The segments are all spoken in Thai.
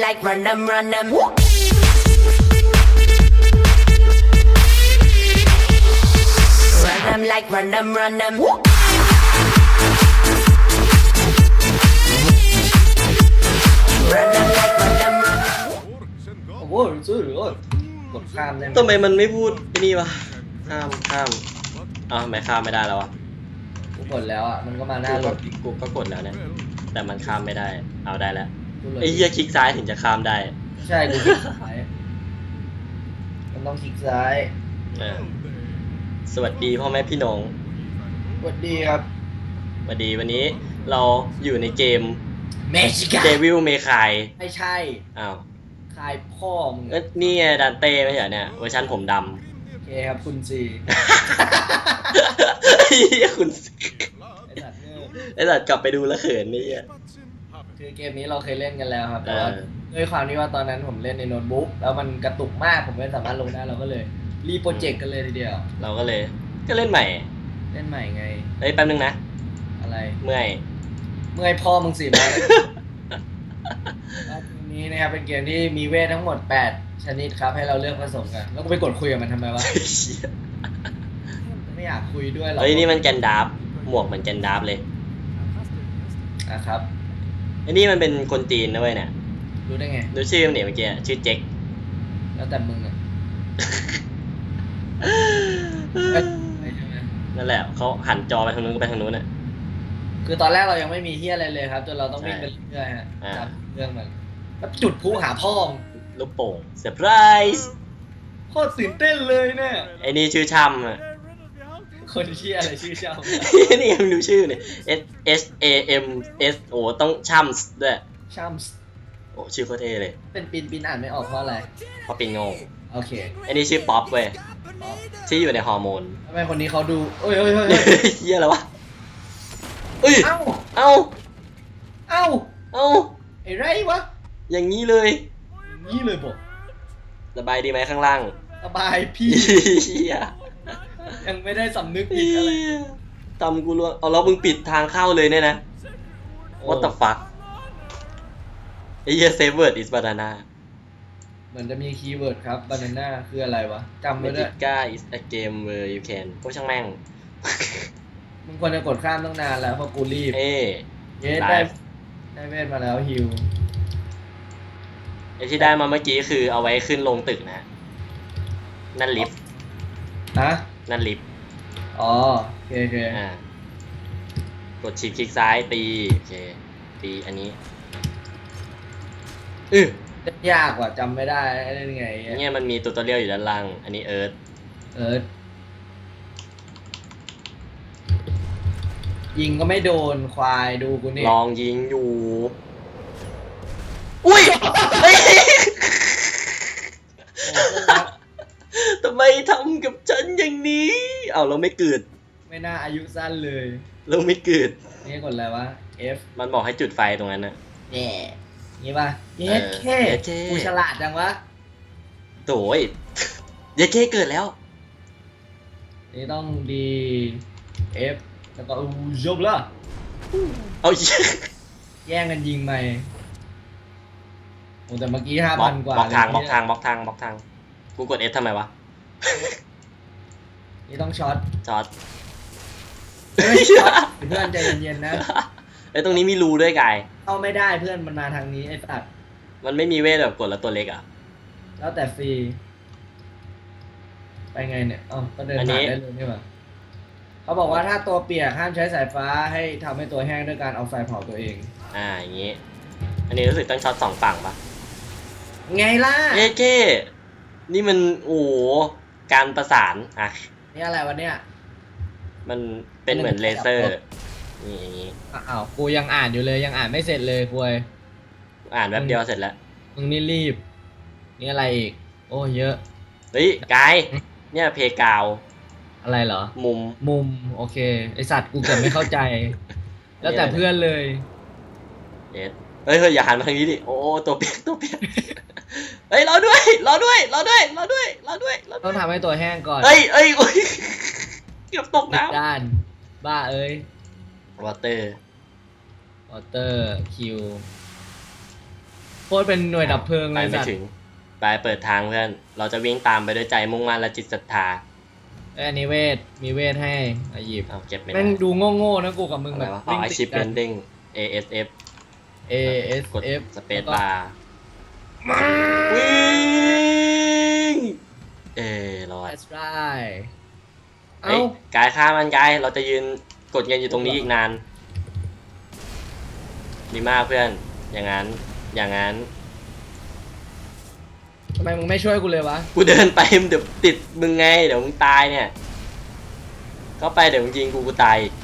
like run them, run them. Run them like run them, run them. Run 'em like run 'em โอ้โหซื้อหรือกดข้ามได้ไหมทำไมมันไม่พูดไอ้นี่วะข้ามข้ามอ้าวทำไมข้ามไม่ได้แล้ววะกูกดแล้วอะมันก็มาหน้ารก็ถกูก็กดแล้วเนี่ยแต่มันข้ามไม่ได้ เอาได้แล้ว กูเลยไอ้เหี้ยคลิกซ้ายถึงจะข้ามได้ ใช่กูคลิกซ้ายมันต้องคลิกซ้ายเออ สวัสดีพ่อแม่พี่น้องสวัสดีครับสวัสดีวันนี้เราอยู่ในเกม เมชิกา Devil May Cry ไม่ใช่อ้าวคายพ่อมึงก็นี่ไงดันเต้ไม่ใช่เหรอเนี่ยเวอร์ชันผมดโอเคครับคุณซีำ ไอ้เหี้ยคุณไอ้สัตว์เนี่ยไอ้สัตว์กลับไปดูแล้วเขินนี่เหี้ย คือเกมนี้เราเคยเล่นกันแล้วครับแต่ว่าเออด้วยความที่ว่าตอนนั้นผมเล่นในโน้ตบุ๊กแล้วมันกระตุกมากผมไม่สามารถลงได้เราก็เลย รีโปรเจกต์กันเลยทีเดียว เราก็เลยก็เล่นใหม่ เล่นใหม่ไงเฮ้ยแป๊บนึงนะ อะไร เมื่อย เมื่อยพ่อมึงสิมาแล้วทีนี้นะครับเป็นเกมที่มีเวททั้งหมด 8 ชนิดครับ ให้เราเลือกผสมกัน แล้วก็ไปกดคุยกับมันทำไมวะไม่อยากคุยด้วยหรอกเฮ้ยนี่มันแกนดาร์ฟหมวกเหมือนแกนดาร์ฟเลยนะครับ ไอ้นี่มันเป็นคนจีนนะเว้ยเนี่ยรู้ได้ไง ดูชื่อมันเนี่ยเมื่อกี้ชื่อเจ๊ก แล้วแต่มึงอะไม่ใช่ไหมนั่นแหละเขาหันจอไปทางนู้นก็ไปทางนู้นน่ะ คือตอนแรกเรายังไม่มีเฮียอะไรเลยครับจนเราต้องวิ่งใช่ไปเรื่อยๆฮะอ่า ตามเรื่องมันแล้วจุดพลุหาพ่อมงลูกโป่งเซอร์ไพรส์โคตรตื่นเต้นเลยเนี่ยไอ้นี่ชื่อช่ำอะ คนเชี่ยอะไรชื่อเจ้านี่ยังดูชื่อเนี่ย S S A M S โอ้ต้องช่ำด้วยชัมส์โอ้ชื่อโคตรเท่เลย เป็นปินปินอ่านไม่ออกเพราะอะไรเพราะเป็นโงงโอเคไอ้นี่ชื่อป๊อปเว้ยอ๋อที่อยู่ในฮอร์โมนทำไมคนนี้เขาดูเอ้ยเอ้ยเอ้ยเอ้ยเฮียอะไรวะเอ้ยเอ้าเอ้าเอ้าเอ้าไอ้ไรวะอย่างนี้เลยนี่เลยบอกสบายดีไหมข้างล่างสบายพี่เฮีย ยังไม่ได้สำนึกผิดอะไรตำกูรู้เอาแล้วมึงปิดทางเข้าเลยเนี่ยนะ What the fuck ไอ้เหี้ย save word is banana เหมือนจะมีคีย์เวิร์ดครับ banana คืออะไรวะจำไม่ได้ Medica is a game where you can ก็ช่างแม่ง มึงควรจะกดข้ามตั้งนานแล้วเพราะกูรีบ เอ้เย้ไลได้ฟ์ได้เวทมาแล้วฮิว ไอ้ที่ได้มาเมื่อกี้คือเอาไว้ขึ้นลงตึกนะ นั่นลิฟต์ ฮะ นั่นลิฟต์อ๋อโอเคโอเคอ่ากดชิปคลิกซ้ายตีโอเคตีอันนี้อือเล่นยากกว่าจำไม่ได้เล่นไงเนี่ยมันมีตัวตัวเรียวอยู่ด้านล่าง อันนี้เอิร์ธเออยิงก็ไม่โดนควายดูกูนี่ลองยิงอยู่ อุ้ยเฮ้ย โอ้พวกนัก ทำไมทำกับฉันอย่างนี้เอาเราไม่เกิด ไม่น่าอายุสั้นเลยเราไม่เกิด นี่กดอะไรวะ F มันบอกให้จุดไฟตรงนั้นน่ะแย่งี้ป่ะเย็ดเออแค่เย็ดเข้กูฉลาดจังวะโถ่ยเยเคเกิดแล้ว นี่ต้องดี F แล้วก็อูจบละเอาเหี้ยแย่งกันยิงใหม่โอ้แต่เมื่อกี้ห้าบล็อพักนกว่าบล็อกทางเลยบล็อกทางบล็อกทางบล็อกทาง กูกด S ทำไมวะ นี่ต้องช็อตจอดไม่ช็อตเพื่อนใจเย็นๆนะไอ้ยตรงนี้มีรูด้วยกายเข้าไม่ได้เพื่อนมันมาทางนี้ไอ้สัตว์มันไม่มีเวทแบบกดแล้วตัวเล็กอะ แล้วแต่ฟรีไปไงเนี่ยอ๋อก็เดินอันนี้ ผ่านได้เลยนี่หว่าเขาบอกว่าถ้าตัวเปียกห้ามใช้สายฟ้าให้ทำให้ตัวแห้งด้วยการเอาไฟเผาตัวเอง อ่าอย่างงี้ อันนี้รู้สึกต้องช็อตสองฝั่งปะไงล่ะ เยเคนี่มันโอ้โหการประสานอะ นี่อะไรวะเนี่ย มันเป็นเหมือนเลเซอร์นี่อย่างงี้อ้าวกูยังอ่านอยู่เลยยังอ่านไม่เสร็จเลยคุยอ่านแป๊บเดียวเสร็จแล้วมึงนี่รีบ นี่อะไรอีก โอ้เยอะเฮ้ยกายเนี่ยเพกาว อะไรเหรอ มุม มุม โอเค ไอสัตว์กูเกือบไม่เข้าใจ แล้วแต่เพื่อนเลยเอ็ด เฮ้ยเฮ้ยอย่าหันมาทางนี้ดิโอ้โอ้ตัวเปียกตัวเปียกเฮ้ยรอด้วยรอด้วยรอด้วยรอด้วยรอด้วยรอต้ด้อวยงทำให้ตัวแห้งก่อนเฮ้ยเฮ้ยโอ้ยเกือบตกน้ด้าน บ้าเอ้ยำวอเตอร์วอเตอร์คิวโหตรเป็นหน่วยดับเพลิงไปเลยไม่สัตว์ถึงไปเปิดทางเพื่อน เราจะวิ่งตามไปด้วยใจมุ่งมั่นและจิตศรัทธาเอ้ยอันนี้เวทมีเวทให้อาหยิบเอาเก็บไม่ได้แม่งดูโง่ๆนะกูกับมึงอะแบไรบวะอ๋อ วิ่งติดกัน achievement เด้ง ASF A S กด F สเปซบาร์วิ่งเอ้รอด That's right เอ้ยเอ้ากายฆ่ามันกาย เราจะยืนกดเงินอยู่ตรงนี้อีกนาน ดีมากเพื่อน อย่างนั้น อย่างนั้น ทำไมมึงไม่ช่วยกูเลยวะ กูเดินไปมึงเดี๋ยวติดมึงไง เดี๋ยวมึงตายเนี่ยเข้าไปเดี๋ยวมึงยิงกูกูตายแหม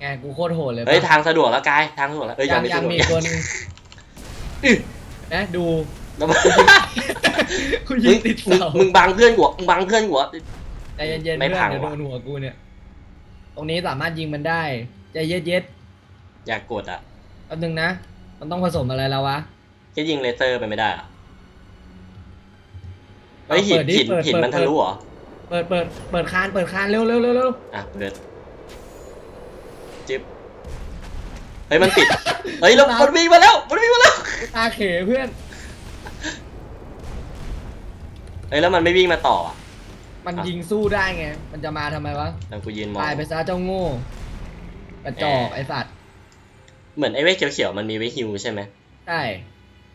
ไงกูโคตรโหดเลยปะเฮ้ยทางสะดวกแล้วกายทางสะดวกแล้วเอ้ยยังไม่ยัสะดวกมีตัวหนึงอื้อนะดูแล้วมึงกูยิงติดมึงเสามึงบังเพื่อนกูอะมึงบังเพื่อนกูอะ ใจเย็นๆไม่เพื่อพันงเดี๋ยวโดว่ะ นหัวกูเนี่ย ตรงนี้สามารถยิงมันได้ใจเย็ดอยากกดอะๆแป๊บนึงนะ มันต้องผสมอะไรแล้ววะแค่ยิงเลเซอร์ไปไม่ได้เหรอะเฮ้ยหินเปิดดิหินเปิดหินเปิด มันทะลุเหรอเปิดเปิดเปิดคานเปิดคานเร็วเร็วเร็วเร็วอะเปิด จิ๊บเฮ้ยมันปิด เฮ้ยแล้วมันวิ่งมาแล้วมันวิ่งมาแล้วตาเขเพื่อน เฮ้ยแล้วมันไม่วิ่งมาต่ออะมันอะยิงสู้ได้ไง มันจะมาทำไมวะแล้วกูยืนมองตายไปซะเจ้าโง่กระจอกแหมไอสัตว์เหมือนไอ้เวทเขียวๆมันมีไว้ฮิวใช่ไหมใช่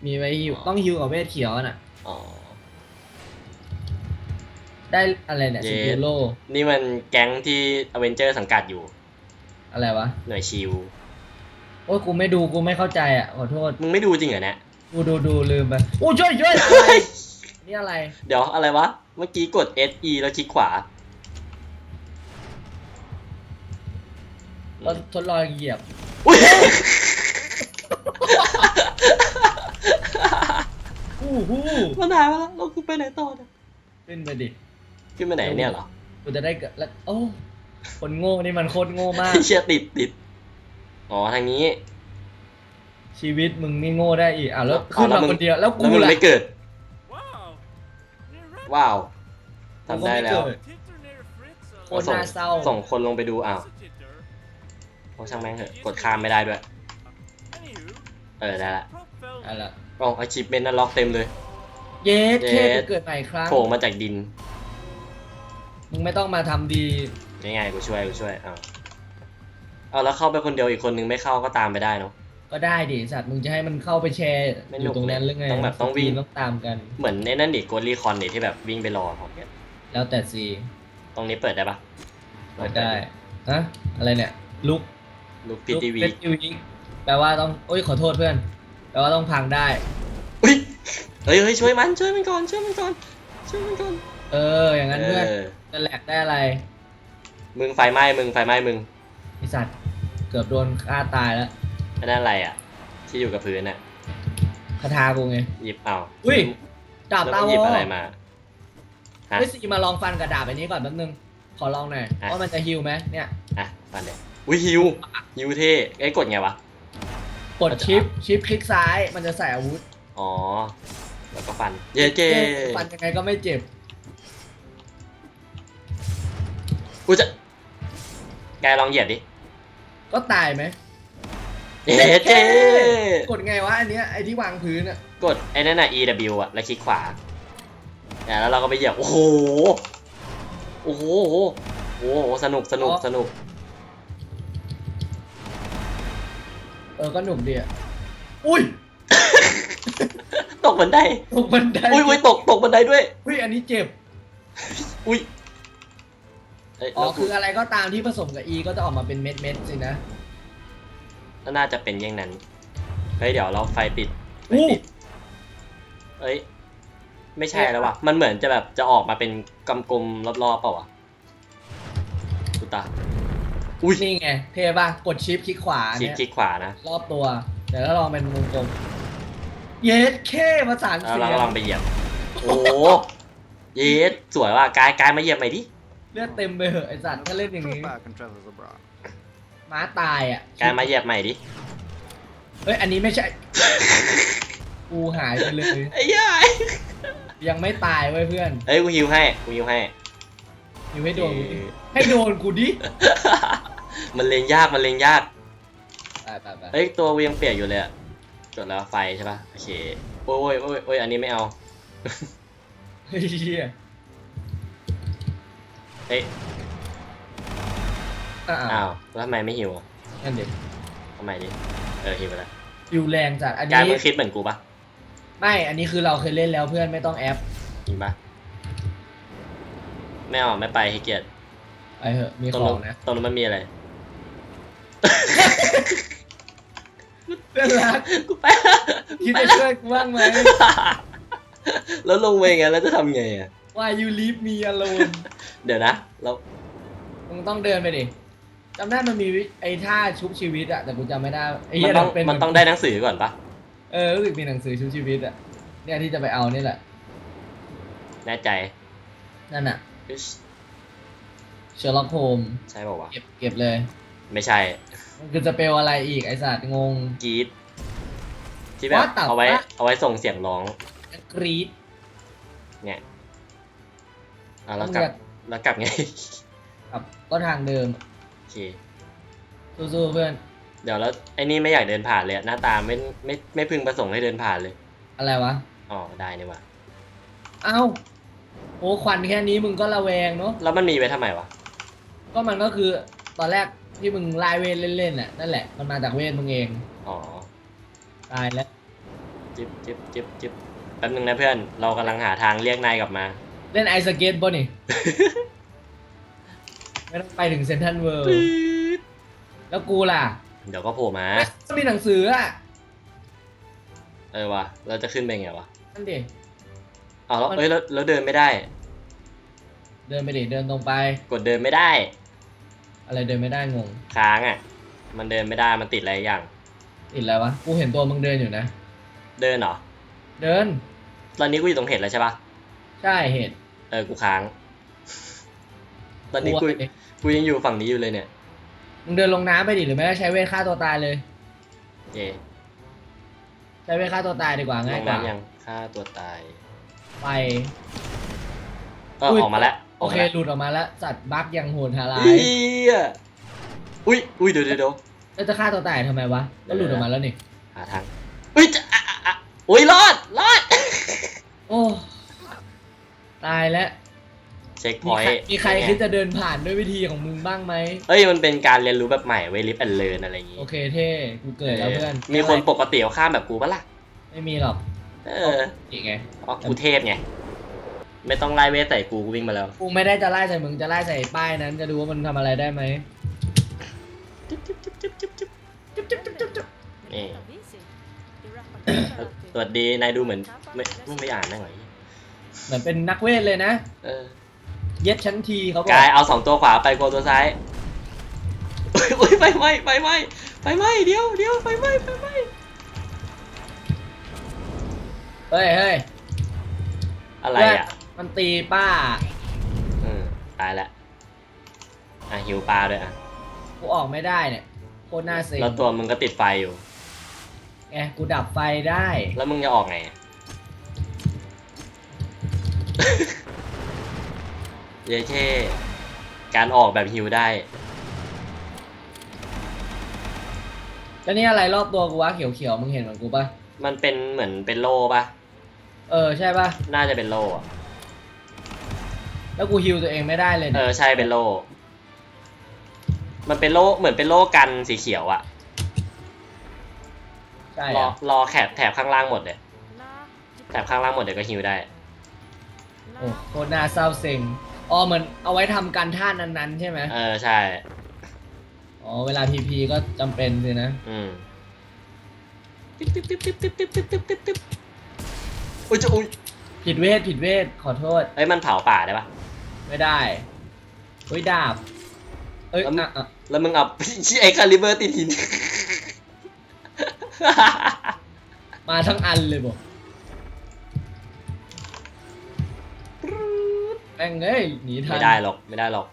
มีไว้ฮิวอ๋อต้องฮิวกับเวทเขียวน่ะอ๋อได้อะไรเนี่ยเย้สกิลโลนี่มันแก๊งที่อเวนเจอร์สังกัดอยู่ อะไรวะ หน่วยชิวโอ้ยกูไม่ดูกูไม่เข้าใจอะขอโทษ มึงไม่ดูจริงเหรอเนี่ยกูดูดูลืมไปโอ้ยช่วยช่วยอะไรนี่อะไร เดี๋ยวอะไรวะ เมื่อกี้กด S E แล้วคลิกขวาก็ทดลองเหยียบอุ้ยฮู้ฮู้มันหายไปแล้วเราคือไปไหนต่อเนี่ยขึ้นไปดิขึ้นไปไหนเนี่ยเหรอกูจะได้เกิดแล้วโอ้ คนโง่นี่มันโคตรโง่มาก เชี่ยติดติดอ๋อทางนี้ชีวิตมึงนี่โง่ได้อีกอะแล้วเอาขึ้นแล้วมามึงคนเดียวแล้วแล้วกูมึงล่ะไม่เกิด Wow. ว้าวกูทำก็ได้ไม่แล้วเกิดโคตรส่งน่าเศร้าส่งคนลงไปดูอ้าวโอ้ช่างแม่งเถอะกดข้ามไม่ได้ด้วย เออได้ละอะไรล่ะอ๋อ achievement นั้นล็อกเต็มเลย เย็ดเย็แค่ดกูเกิดใหม่อีกครั้งโผล่มาจากดิน มึงไม่ต้องมาทำดี ง่ายๆกูช่วยกูช่วยเอาเอาแล้วเข้าไปคนเดียวอีกคนนึงไม่เข้าก็ตามไปได้เนาะ ก็ได้ดิสัตว์มึงจะให้มันเข้าไปแชร์ไม่อหนุยู่กตรงนั้นหรือไงต้องแบบต้องวิ่ง ต้องตามกัน เหมือนในนั่นดิโกลีคอนดิที่แบบวิ่งไปรอของเนี่ยแล้วแต่ซีตรงนี้เปิดได้ปะเปิดได้ฮะอะไรเนี่ยลุกลูกพีทีวีลุกเป็นทีวีแปลว่าต้องโอ้ยขอโทษเพื่อนแปลว่าต้องพังได้ อุ้ยเฮ้ยเฮ้ยช่วยมันช่วยมันก่อนช่วยมันก่อนช่วยมันก่อนเอออย่างนั้นเพื่อนเออจะแหลกได้อะไร มึงไฟไหม้มึงไฟไหม้มึงไอสัตว์เกือบโดนฆ่าตายแล้วอันนั้นอะไรอะ ที่อยู่กับพื้นอะคาถากูไง หยิบเอาอุ้ยดาบแล้วตาก็วหยิบออะไรมา ฮะเฮ้ยซีมาลองฟันกับดาบอันนี้ก่อนแป๊บนึง ขอลองหน่อยอะว่ามันจะฮิวไหมเนี่ยอะฟันเลยอุ้ยฮิวฮิวเท่ไอ้ยกดไงวะ กดชิปชิปคลิกซ้ายมันจะใส่อาวุธอ๋อ แล้วก็ฟัน เย้เจฟันยังไงก็ไม่เจ็บ กูจะ แกลองเหยียบดิก็ตายไหมเย้เจกดไงวะอันเนี้ยไอที่วางพื้นอะกดไอ้นั่นน่ะ E W อะแล้วคลิกขวาเนี่ยแล้วเราก็ไปเหยียบโอ้โหโอ้โหโอ้โหโอ้โหสนุกสนุกสนุกเออก็หนุกดีอะอุ้ยตกบันไดตกบันไดอุ้ยอุ้ยตกตกบันไดด้วยอุ้ยอันนี้เจ็บอุ้ย เอ้ยอ๋อแล้วกูคืออะไรก็ตามที่ผสมกับ E ก็จะออกมาเป็นเม็ดเม็ดๆสินะน่าจะเป็นอย่างนั้น เฮ้ยเดี๋ยวเราไฟปิดไฟอู้ ปิดเอ้ย ไม่ใช่แล้วว่ะมันเหมือนจะแบบจะออกมาเป็นกำกลมรอบๆเปล่าวะกูตาอุ้ยนี่ไง เท่ป่ะ กดชิปคลิกขวาคลิกเนี่ยคลิกขวานะรอบตัว เดี๋ยวถ้าลองเป็นวงกลมเยสเคประสานแล้วเสีเรายก็ลองงไปเหยียบ โอ้โหเยสสวยว่ะกายกายมาเหยียบใหม่ดิ เลือดเต็มไปเหอะไอสัตว์ถ้าเล่นอย่างนี้ back and travels abroad. ม้าตายอะ กายมาเหยียบใหม่ดิเฮ้ย อันนี้ไม่ใช่ กูหายไปเลย ไอ้ยัยยังไม่ตายเว้ยเพื่อนเอ้ยกูฮิวให้กูฮิวให้ อยู่ให้โดนกูดิให้โดนกูดิ มันเลงยากมันเลงยาก ไปไปไปเอ้ยตัวกูยังเปียกอยู่เลยอะจดแล้วไฟใช่ปะโอเคโอ้ยโอ้ยโอ้ยอันนี้ไม่เอา เฮ้ย เหี้ยเอ้ย อ้าอ้าววแล้วทำไมไม่หิวอะนั่นเด็กทำไมดิ เออหิวไปแล้วฟิวแรงจัด อันกายนี้มึงคิดเหมือนกูปะไม่ อันนี้คือเราเคยเล่นแล้วเพื่อนไม่ต้องแอปจริงปะไม่เอาไม่ไปให้เกียรติไปเถอะมีตรขงอนู้งนนะตรงนู้นมันมีอะไร เพื่อนรักกูไปคิดจะช่วยกูบ้างไหมแล้วลงไปไงแล้วจะทำไงอะ Why you leave me alone เดี๋ยวนะแล้วมึงต้องเดินไปดิจำได้มันมีวิไอ้ท่าชุบชีวิตอะแต่กูจำไม่ได้ไอ้มัเหี้ยนต้องเป็นมันต้องได้หนังสือก่อนปะเออรู้สึกมีหนังสือชุบชีวิตอะเนี่ยที่จะไปเอานี่แหละแน่ใจนั่นอะอิ๊ชเชอร์ล็อกโฮมใช่ป่าวะเก็บเก็บเลยไม่ใช่มันคือจะเปลอะไรอีกไอ้สัตว์งง กรีดที่แบบ What the เอาไว้ fuck? เอาไว้ส่งเสียงร้องกรีดเนี่ยอะแล้วกลับมึงอยาก แล้วกลับไงกับก็ทางเดิมโอเค สู้ๆเพื่อน เดี๋ยวแล้วไอ้นี่ไม่อยากเดินผ่านเลยอะหน้าตาไม่ไม่ไม่พึงประสงค์ให้เดินผ่านเลย อะไรวะ อ๋อได้นี่วะเอ้าโอ้ควันแค่นี้มึงก็ระแวงเนาะ แล้วมันมีไว้ทำไมวะ ก็มันก็คือตอนแรกที่มึงไล่เวทเล่นๆน่ะนั่นแหละมันมาจากเวทมึงเอง อ๋อ ตายแล้ว จิ๊บจิ๊บจิ๊บจิ๊บแป๊บนึงนะเพื่อน เรากำลังหาทางเรียกนายกลับมา เล่นไอสเก็ตบ่นี่ ไม่ต้องไปถึงเซนทรัลเวิลด์แล้วกูล่ะเดี๋ยวก็โผล่มา ไม่มีหนังสืออะเออวะเราจะขึ้นไปไงวะนั่นดิอ๋อแล้วมันเอ้ยแล้วแล้วเดินไม่ได้ เดินไปดิเดินตรงไป กดเดินไม่ได้ อะไรเดินไม่ได้งง ค้างอะ มันเดินไม่ได้มันติดอะไรอย่าง ติดอะไรวะ กูเห็นตัวมึงเดินอยู่นะ เดินเหรอ เดิน ตอนนี้กูอยู่ตรงเห็ดแล้วใช่ปะใช่เห็น เออ กูค้าง ตอนนี้กูลัวดิกูยังอยู่ฝั่งนี้อยู่เลยเนี่ยมึงเดินลงน้ำไปดิหรือไม่ก็ใช้เวทฆ่าตัวตายเลย เย่ใช้เวทฆ่าตัวตายดีกว่าลง่ายงกว่าน้ำยังฆ่าตัวตายไป เอออุ้ยออกมาแล้วโอเคกมาแล้วหลุดออกมาแล้วสัตว์บั๊กยังโหดหาร้าเฮ้ยยอุ้ยอุ้ยเดี๋ยวเดี๋ยวเดี๋ยว แล้วจะฆ่าตัวตายทำไมวะแล้วหลุดออกมาแล้วนี่หาทางอุ้ยจะอะอะอะอุ้ยรอดรอด โอ้ ตายแล้วเช็คพมีอยใครต์มีใครคิดจะเดินผ่านด้วยวิธีของมึงบ้างไหม เอ้ยมันเป็นการเรียนรู้แบบใหม่เว้ยลิฟแอนเลิร์นอะไรอย่างงี้โอเคเท่กูเกิดแล้วเพื่อนมีคนปกติเขาข้ามแบบกูปะล่ะไม่มีหรอกเอออีกไงอ๋อกูเทพไงไม่ต้องไล่เวทใส่กูกูวิ่งมาแล้วกูไม่ได้จะไล่ใส่มึงจะไล่ใส่ป้ายนั้น จะดูว่ามันทำอะไรได้ไหมจิ๊บจิ๊บจิ๊บจิ๊บจิ๊บจิ๊บจุ๊บจุ๊บจุ๊บจุ๊บจุ๊บ นี่สวัสดีนายดูเหมือนไม่มึงไม่อ่านได้หรอ เหมือนเป็นนักเวทเลยนะ เออเย็ดชั้นทีเขาบอกกายเอาสองตัวขวาไปโกตัวซ้ายอุ้ยไฟไหม้ไฟไหม้ไฟไหม้เดี๋ยวเดี๋ยวไฟไหม้ไฟไหม้เฮ้ยเฮ้ยอะไรอะมันตีป้าอืมตายแล้วอะหิวปลาด้วยอะกูออกไม่ได้เนี่ยโคตรน่าเซ็งแล้วตัวมึงก็ติดไฟอยู่ไงกูดับไฟได้ แล้วมึงจะออกไง เย้เท่การออกแบบฮิวได้ แล้วนี่อะไรรอบตัวกูวะเขียวๆมึงเห็นเหมือนกูปะมันเป็นเหมือนเป็นโล่ปะเออใช่ปะน่าจะเป็นโล่อะแล้วกูฮิวตัวเองไม่ได้เลยเอเนี่ยอใช่เป็นโล่ มันเป็นโล่เหมือนเป็นโล่กันสีเขียวอะใช่รออะรอแถบแถบข้างล่างหมดเลยแถบข้างล่างหมดเดี๋ยวก็ฮิวได้ โอ้โคตรน่าเศร้าเซ็งอ๋อเหมือนเอาไว้ทำการท่านั้นๆ ใช่ไหมเออใช่ อ๋อเวลาพีพีก็จำเป็นสินะอืมติ๊บติ๊บติ๊บติ๊บติ๊บติ๊บติ๊บติ๊บติ๊บติ๊บอุ้ยจะอุ้ยผิดเวทผิดเวทขอโทษเอ้ยมันเผาป่าได้ปะ ไม่ได้เฮ้ยดาบเอ้ยแล้วมึงอะอะแล้วมึงเอาไอ้คาลิเบอร์ติดหิน มาทั้งอันเลยบอก งเอ้ยหนีทันไม่ได้หรอกไม่ได้หรอก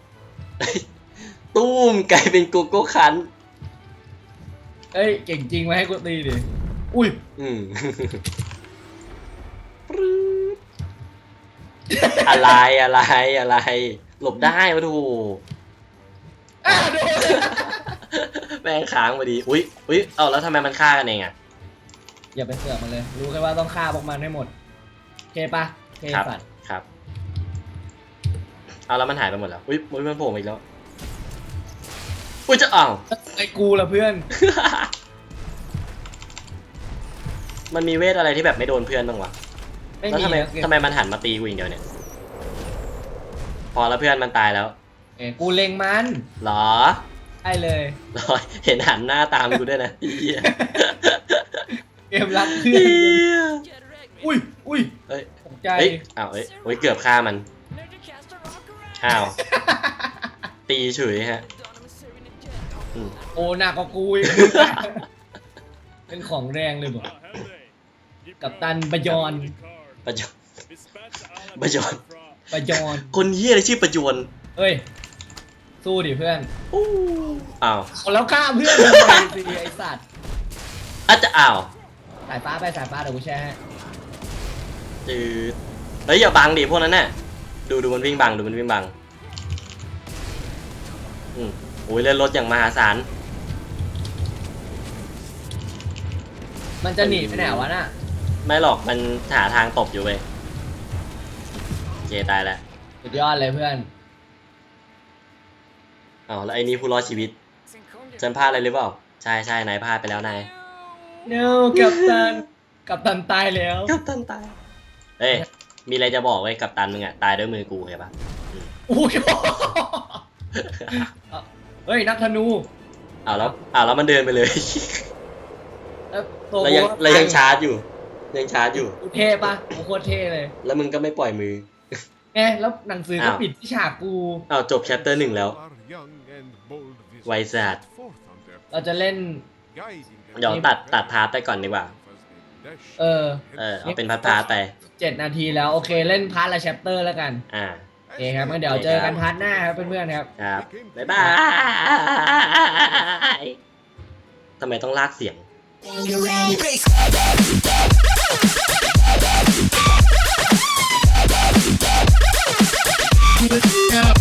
ตู้มกลายเป็นโกโก้คัน เอ้ยเก่งจริงมาให้กูตีดิอุ้ยอืมอะไรอะไรอะไร หลบได้วะทูอะโดนแม่งค้างพอดี อุ้ยอุ้ยเอาแล้วทำไมมันฆ่ากันเองอะอย่าไปเสือกมันเลย รู้แค่ว่าต้องฆ่าพวกมันให้หมดโอเคปะโอเคครับสัตว์ครับ เอาแล้วมันหายไปหมดแล้ว อุ้ยอุ้ยมันโผล่มาอีกแล้ว อุ้ยจะอ้าว ไอ้กูละเพื่อน มันมีเวทอะไรที่แบบไม่โดนเพื่อนบ้างวะ ไม่แล้วมีทำไมนะเกมทำไมมันหันมาตีกูอย่างเดียวเนี่ย พอแล้วเพื่อนมันตายแล้วเอ้ยกูเล็งมันเหรอได้เลยเหรอ เห็นหันหน้าตามกูด้วยนะเหี้ยเกมรักเพื่อน เหี้ยอุ้ยอุ้ยเอ้ย ตกใจเอ้ยอ้าวเอ้ยโอ้ย เกือบฆ่ามัน อ้าว ตีเฉยฮะอืมโอ้หนักกว่ากูอีก เป็นของแรงเลยบอกกับตันบยอนประจนประยอนบยอน คนเฮียอะไรชื่อประจวนเฮ้ย สู้ดิเพื่อนอู้อ้าวเอาแล้วฆ่าเพื่อนทำไมสิไอสัตว์ อาจจะอ้าวสายฟ้าไปสายฟ้าเดี๋ยวกูแช่ให้จืดเฮ้ยอย่าบังดิพวกนั้นน่ะ ดูดูมันวิ่งบังดูมันวิ่งบังอืมโอ้ยเลื่อนรถอย่างมหาศาลมันจะหนีไปไหนวะน่ะไม่หรอกมันหาทางตบอยู่เว้ยโอเคตายแล้วสุดยอดเลยเพื่อนอ้าวแล้วไอ้นี่ผู้รอดชีวิตฉันพลาดอะไรหรือเปล่าใช่ใช่นายพลาดไปแล้วนายเนวกับตัน กับตันตายแล้ว กัปตันตายเอ้ย มีอะไรจะบอกไว้ยกัปตันมึงอะตายด้วยมือกูเห็นปะอุ้ยเฮ้ยนักธนูอ้าวแล้วอ้าวแล้วมันเดินไปเลยแล้วตัวแล้วยังกูก็แล้วยังตชาร์จอยู่ ยังชาร์จอยู่กูเท่ปะกูโคตรเท่เลย แล้วมึงก็ไม่ปล่อยมือไงแล้วหนังสือก็อ้าวปิดที่ฉากกูอ้าวจบแชปเตอร์หนึ่งแล้วไวซาดเราจะเล่นเดี๋ยวตัดตัดพาร์ทไปก่อนดีกว่า เออ เออเอาเป็นพาร์ทๆไป เจ็ดนาทีแล้ว โอเคเล่นพาร์ทละแชปเตอร์แล้วกันอ่า โอเคครับงั้นเดี๋ยวเจอกันพาร์ทหน้าครับเพื่อนๆครับ ครับ บ๊ายบายทำไมต้องลากเสียง Yeah.